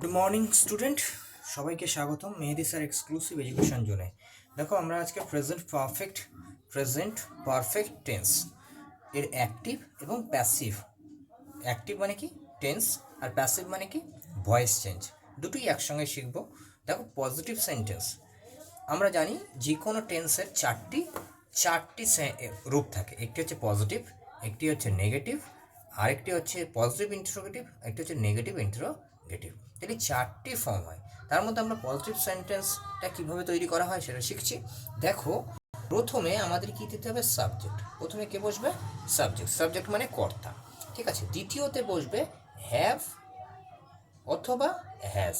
Good morning student সবাইকে স্বাগতম মেহেদি sir exclusive education জোনে। দেখো, আমরা আজকে present perfect present perfect tense এর অ্যাক্টিভ এবং প্যাসিভ অ্যাক্টিভ মানে কি? টেন্স আর প্যাসিভ মানে কি? ভয়েস চেঞ্জ দুটোই একসঙ্গে শিখব। দেখো পজিটিভ সেন্টেন্স আমরা জানি যে কোনো টেন্সের চারটি চারটি রূপ থাকে। একটি হচ্ছে পজিটিভ একটি হচ্ছে নেগেটিভ আরেকটি হচ্ছে পজিটিভ ইন্টারোগেটিভ একটি হচ্ছে নেগেটিভ ইন্টারোগেটিভ তাহলে চারটি ফর্ম হয়। তার মধ্যে আমরা পজিটিভ সেন্টেন্সটা কীভাবে তৈরি করা হয় সেটা শিখছি। দেখো, প্রথমে আমাদের কী দিতে হবে? সাবজেক্ট প্রথমে কে বসবে? সাবজেক্ট সাবজেক্ট মানে কর্তা। ঠিক আছে? দ্বিতীয়তে বসবে হ্যাভ অথবা হ্যাজ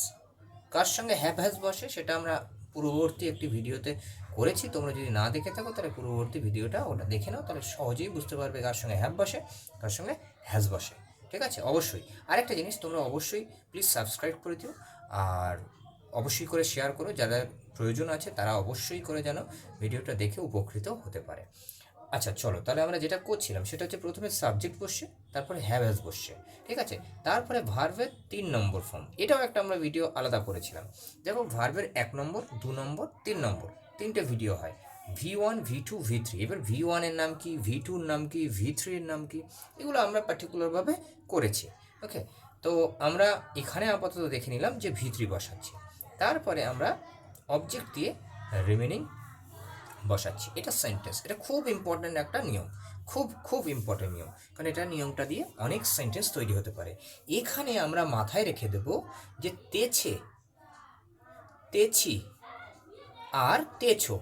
কার সঙ্গে হ্যাভ হ্যাজ বসে সেটা আমরা পূর্ববর্তী একটি ভিডিওতে করেছি। তোমরা যদি না দেখে থাকো, তাহলে পূর্ববর্তী ভিডিওটা ওটা দেখে নাও। তাহলে সহজেই বুঝতে পারবে কার সঙ্গে হ্যাভ বসে, কার সঙ্গে হ্যাজ বসে। ঠিক আছে? অবশ্যই। আরেকটা জিনিস তোমরা অবশ্যই প্লিজ সাবস্ক্রাইব করে দিও। আর অবশ্যই করে শেয়ার করো। যাদের প্রয়োজন আছে, তারা অবশ্যই করে যেন ভিডিওটা দেখে উপকৃত হতে পারে। আচ্ছা চলো। তাহলে আমরা যেটা করছিলাম, সেটা হচ্ছে প্রথমে সাবজেক্ট বসছে তারপরে হ্যাভ হ্যাজ বসছে ঠিক আছে? তারপরে ভার্ভের তিন নম্বর ফর্ম এটাও একটা আমরা ভিডিও আলাদা করেছিলাম। দেখো ভার্ভের এক নম্বর, দু নম্বর, তিন নম্বর, তিনটে ভিডিও হয়। V one V two V three এবার ভি ওয়ানের নাম কি ভি টুর নাম কি ভি থ্রির নাম কি, এগুলো আমরা পার্টিকুলারভাবে করেছি ওকে তো আমরা এখানে আপাতত দেখে নিলাম যে ভি থ্রি বসাচ্ছি, তারপরে আমরা অবজেক্ট দিয়ে রিমেনিং বসাচ্ছি, এটা সেন্টেন্স এটা খুব ইম্পর্ট্যান্ট একটা নিয়ম, খুব খুব ইম্পর্ট্যান্ট নিয়ম, কারণ এটা নিয়মটা দিয়ে অনেক সেন্টেন্স তৈরি হতে পারে, এখানে আমরা মাথায় রেখে দেব যে তেছে, তেছি আর তেছো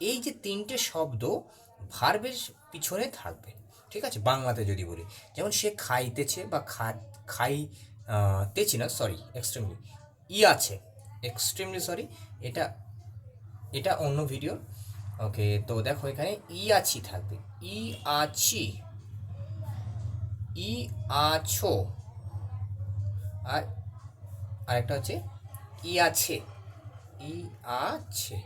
এই যে তিনটে শব্দ ভার্বের পিছনে থাকবে, ঠিক আছে? বাংলাতে যদি বলি, যেমন সে খাইতেছে বা খা খাই তেছি না সরি এক্সট্রিমলি ই আছে এক্সট্রিমলি সরি এটা এটা অন্য ভিডিও ওকে তো দেখো এখানে ই আছি থাকবে, ই আছি, ই আছো, আর আরেকটা হচ্ছে ই আছে ই আছে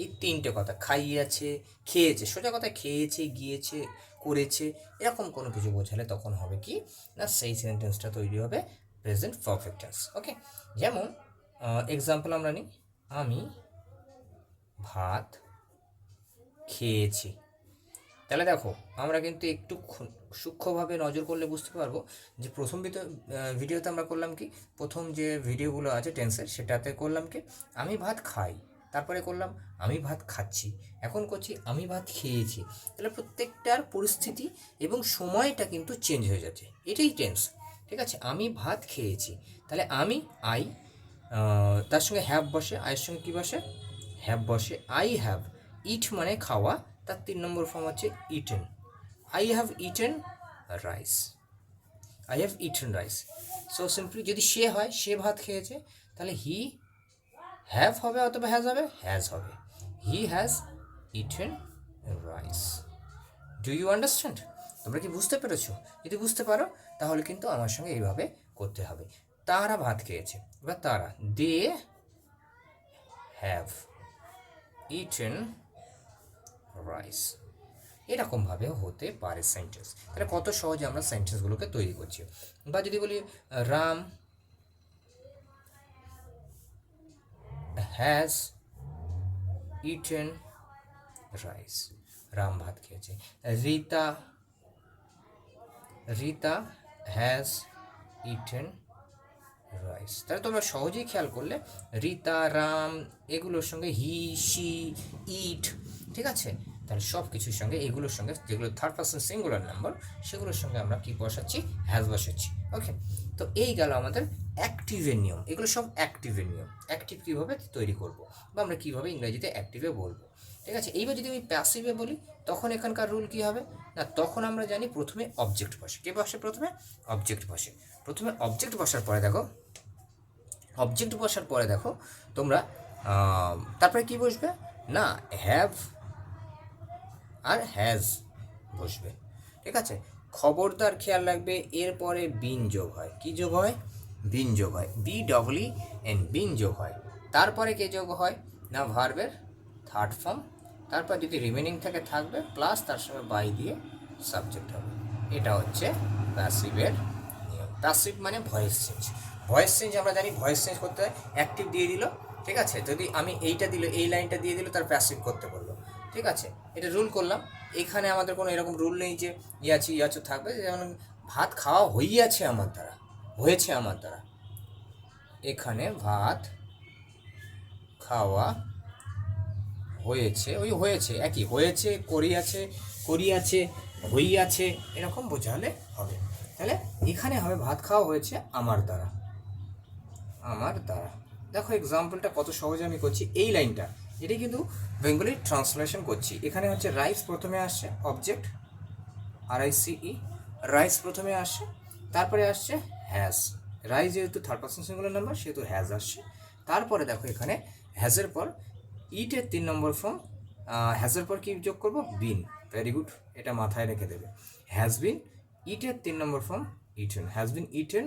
এই তিনটে কথা, খাইয়াছে, খেয়েছে, সোজা কথা খেয়েছে, গিয়েছে, করেছে, এরকম কোনো কিছু বোঝালে তখন হবে কি? না, সেই সেন্টেন্সটা তৈরি হবে প্রেজেন্ট পারফেক্ট টেন্স ওকে যেমন এক্সাম্পল আমরা নিই, আমি ভাত খেয়েছি। তাহলে দেখো, আমরা কিন্তু একটু সূক্ষ্মভাবে নজর করলে বুঝতে পারব যে প্রথম ভিডিও ভিডিওতে আমরা করলাম কি? প্রথম যে ভিডিওগুলো আছে টেন্সের সেটাতে করলাম কি? আমি ভাত খাই। তারপরে করলাম, আমি ভাত খাচ্ছি। এখন করছি, আমি ভাত খেয়েছি। তাহলে প্রত্যেকটার পরিস্থিতি এবং সময়টা কিন্তু চেঞ্জ হয়ে যাচ্ছে। এটাই টেন্স ঠিক আছে? আমি ভাত খেয়েছি। তাহলে আমি আই তার সঙ্গে হ্যাভ বসে আয়ের সঙ্গে কী বসে? হ্যাভ বসে। আই হ্যাভ ইট মানে খাওয়া, তার তিন নম্বর ফর্ম হচ্ছে eaten I have eaten rice I have eaten rice so simply যদি সে হয়, সে ভাত খেয়েছে, তাহলে হি হ্যাভ হবে অথবা হ্যাজ হবে হ্যাজ হবে। He has eaten rice do you understand তোমরা কি বুঝতে পেরেছ? যদি বুঝতে পারো, তাহলে কিন্তু আমার সঙ্গে এইভাবে করতে হবে। তারা ভাত খেয়েছে। এবার তারা দে হ্যাভ ইটেন রাইস এরকমভাবে হতে পারে সেন্টেন্স তাহলে কত সহজে আমরা সেন্টেন্সগুলোকে তৈরি করছি। বা যদি বলি Ram has eaten rice Ram ভাত খেয়েছে। Rita Rita has eaten rice তাহলে তোমরা সহজেই খেয়াল করলে রীতা, রাম এগুলোর সঙ্গে হি সি ইট ঠিক আছে? তাহলে সব কিছুর সঙ্গে এগুলোর সঙ্গে যেগুলো থার্ড পার্সন সিঙ্গুলার নাম্বার সেগুলোর সঙ্গে আমরা কি বসাচ্ছি? হ্যাজ বসাচ্ছি। ওকে তো এই গেল আমাদের অ্যাক্টিভের নিয়ম। এগুলো সব অ্যাক্টিভের নিয়ম। অ্যাক্টিভ কীভাবে তৈরি করব? বা আমরা কীভাবে ইংরেজিতে অ্যাক্টিভে বলব? ঠিক আছে? এইবার যদি আমি প্যাসিভে বলি, তখন এখানকার রুল কী হবে? না, তখন আমরা জানি প্রথমে অবজেক্ট বসে। কে বসে প্রথমে? অবজেক্ট বসে। প্রথমে অবজেক্ট বসার পরে দেখো অবজেক্ট বসার পরে দেখো, তোমরা তারপরে কি বসবে? না হ্যাভ আর হ্যাজ বসবে। ঠিক আছে? খবরদার খেয়াল রাখবে, এরপরে বিন যোগ হয়। কি যোগ হয়? বিন যোগ হয়। বি ডবলি এন বিন যোগ হয়। তারপরে কে যোগ হয়? না ভার্বের থার্ড ফর্ম তারপর যদি রিমেনিং থেকে, থাকবে প্লাস তার সঙ্গে বাই দিয়ে সাবজেক্ট হবে। এটা হচ্ছে প্যাসিভের নিয়ম। প্যাসিভ মানে ভয়েস চেঞ্জ ভয়েস চেঞ্জ আমরা জানি ভয়েস চেঞ্জ করতে হয়। অ্যাক্টিভ দিয়ে দিল, ঠিক আছে? যদি আমি এইটা দিল, এই লাইনটা দিয়ে দিল, তার প্যাসিভ করতে বলল। ঠিক আছে? এটা রুল করলাম। এখানে আমাদের কোনো এরকম রুল নেই যে ইয়াছি ইয়াচু থাকবে। যেমন ভাত খাওয়া হইয়াছে আমার দ্বারা, হয়েছে আমার দ্বারা। এখানে ভাত খাওয়া হয়েছে, ওই হয়েছে, একই, হয়েছে, করিয়াছে করিয়াছে, হইয়াছে, এরকম বোঝালে হবে। তাহলে এখানে হবে, ভাত খাওয়া হয়েছে আমার দ্বারা। আমার দ্বারা। দেখো এক্সাম্পলটা কত সহজে আমি করছি, এই লাইনটা এটি কিন্তু বেঙ্গলি ট্রান্সলেশন করছি। এখানে হচ্ছে রাইস প্রথমে আসছে, object R I C E rice প্রথমে আসছে, তারপরে আসছে হ্যাজ। রাইস যেহেতু থার্ড পার্সন সিঙ্গুলার নাম্বার সেহেতু হ্যাজ আসছে। তারপরে দেখো এখানে হ্যাজের পর ইটের তিন নম্বর ফর্ম হ্যাজের পর কি যোগ করব? বিন। ভেরি গুড এটা মাথায় রেখে দেবে। হ্যাজ বিন ইটের তিন নম্বর form eaten has been eaten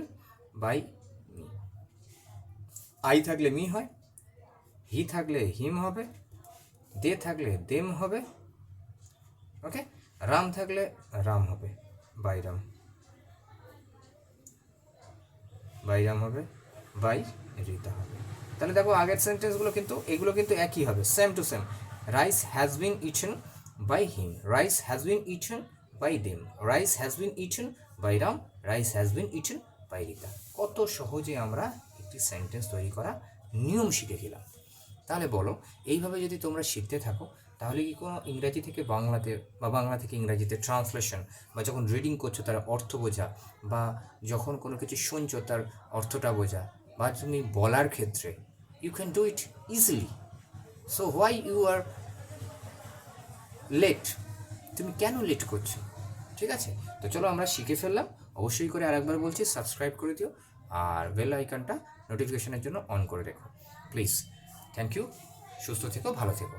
by me I থাকলে মি হয় হি থাকলে হিম হবে, দে থাকলে দেম হবে ওকে রাম থাকলে রাম হবে, বাইরাম। বাইরাম হবে, বাই রিতা হবে। তাহলে দেখো আগের সেন্টেন্সগুলো কিন্তু, এগুলো কিন্তু একই হবে same to same rice has been eaten by him rice has been eaten by them rice has been eaten by Ram rice has been eaten by Rita কত সহজে আমরা একটি সেন্টেন্স তৈরি করা নিয়ম শিখে গেলাম। তাহলে বলো, এইভাবে যদি তোমরা শিখতে থাকো, তাহলে কি কোনো ইংরাজি থেকে বাংলাতে বা বাংলা থেকে ইংরাজিতে ট্রান্সলেশন বা যখন রিডিং করছ তার অর্থ বোঝা বা যখন কোনো কিছু শুনছো তার অর্থটা বোঝা বা তুমি বলার ক্ষেত্রে you can do it easily so why you are late তুমি কেন লেট করছ? ঠিক আছে? তো চলো আমরা শিখে ফেললাম। অবশ্যই করে আরেকবার বলছি সাবস্ক্রাইব করে দিও আর বেল আইকনটা নোটিফিকেশনের জন্য অন করে রেখো। প্লিজ থ্যাংক ইউ সুস্থ থেকো ভালো থেকো।